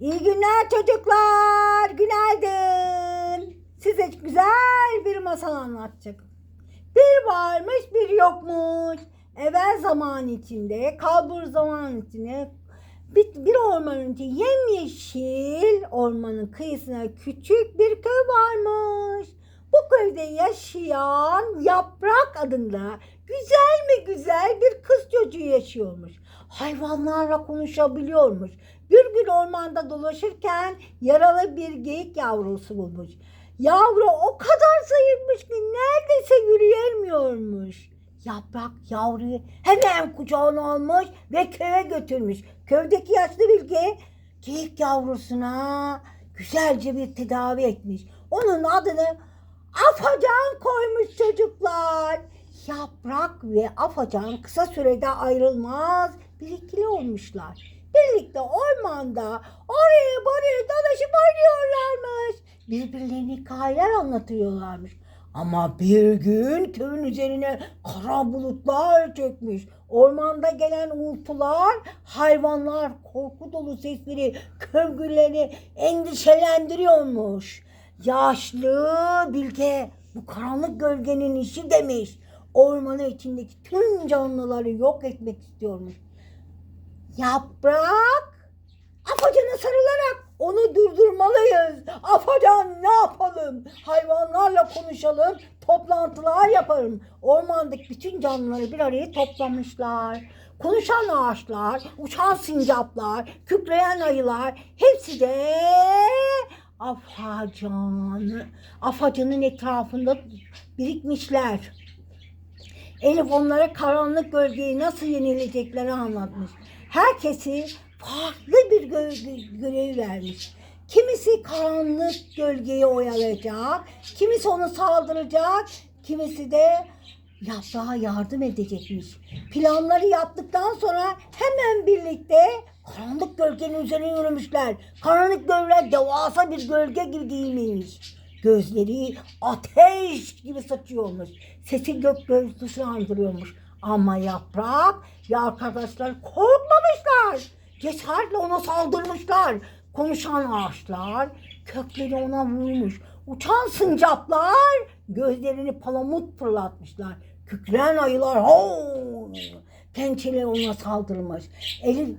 İyi günler çocuklar. Günaydın. Size güzel bir masal anlatacak. Bir varmış bir yokmuş. Evvel zaman içinde, kalbur zaman içinde bir, bir ormanın yemyeşil ormanın kıyısına küçük bir köy varmış. Bu köyde yaşayan Yaprak adında güzel mi güzel bir kız çocuğu yaşıyormuş. Hayvanlarla konuşabiliyormuş. Bir gün ormanda dolaşırken yaralı bir geyik yavrusu bulmuş. Yavru o kadar zayıfmış ki neredeyse yürüyemiyormuş. Yaprak yavruyu hemen kucağına almış ve köye götürmüş. Köydeki yaşlı bilge geyik yavrusuna güzelce bir tedavi etmiş. Onun adını Afacan koymuş çocuklar. Yaprak ve Afacan kısa sürede ayrılmaz bir ikili olmuşlar. Birlikte ormanda oraya buraya dolaşıp oynuyorlarmış. Birbirlerine hikayeler anlatıyorlarmış. Ama bir gün köyün üzerine kara bulutlar çökmüş. Ormanda gelen uğultular, hayvanlar, korku dolu sesleri, kövgüleri endişelendiriyormuş. Yaşlı bilge bu karanlık gölgenin işi demiş. Ormanın içindeki tüm canlıları yok etmek istiyormuş. Yaprak Afacan'a sarılarak onu durdurmalıyız. Afacan ne yapalım? Hayvanlarla konuşalım, toplantılar yaparım. Ormandaki bütün canlıları bir araya toplamışlar. Konuşan ağaçlar, uçan sincaplar, kükreyen ayılar hepsi de Afacan, Afacan'ın etrafında birikmişler. Elif onlara karanlık gölgeyi nasıl yenilecekleri anlatmış. Herkesi farklı bir gö- görev vermiş. Kimisi karanlık gölgeyi oyalayacak, kimisi onu saldıracak, kimisi de yaprağa yardım edecekmiş. Planları yaptıktan sonra hemen birlikte karanlık gölgenin üzerine yürümüşler. Karanlık gölge devasa bir gölge gibi miymiş? Gözleri ateş gibi saçıyormuş. Sesi gök gürültüsü andırıyormuş. Ama yaprak ve arkadaşlar korkmamışlar. Cesaretle ona saldırmışlar. Konuşan ağaçlar kökleri ona vurmuş. Uçan sincaplar gözlerini palamut fırlatmışlar. Kükreyen ayılar ho pençeleri ona saldırmış. Eli,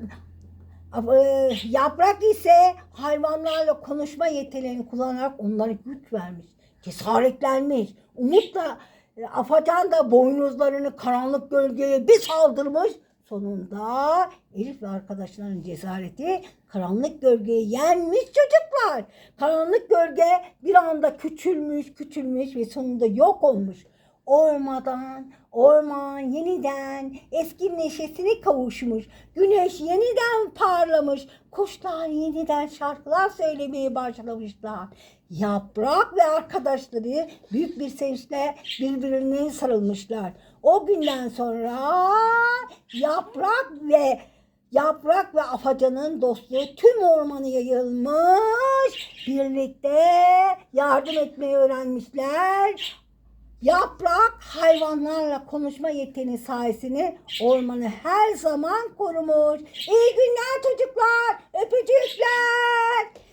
e, yaprak ise hayvanlarla konuşma yetilerini kullanarak onlara güç vermiş. Cesaretlenmiş. Umutla Afacan da boynuzlarını karanlık gölgeye bir saldırmış. Sonunda Elif ve arkadaşlarının cesareti karanlık gölgeyi yenmiş çocuklar. Karanlık gölge bir anda küçülmüş, küçülmüş ve sonunda yok olmuş. Ormadan, orman yeniden eski neşesine kavuşmuş. Güneş yeniden parlamış. Kuşlar yeniden şarkılar söylemeye başlamışlar. Yaprak ve arkadaşları büyük bir sevinçle birbirine sarılmışlar. O günden sonra yaprak ve Yaprak ve Afacan'ın dostluğu tüm ormanı yayılmış. Birlikte yardım etmeyi öğrenmişler. Yaprak hayvanlarla konuşma yeteneği sayesinde ormanı her zaman korumuş. İyi günler çocuklar. Öpücükler.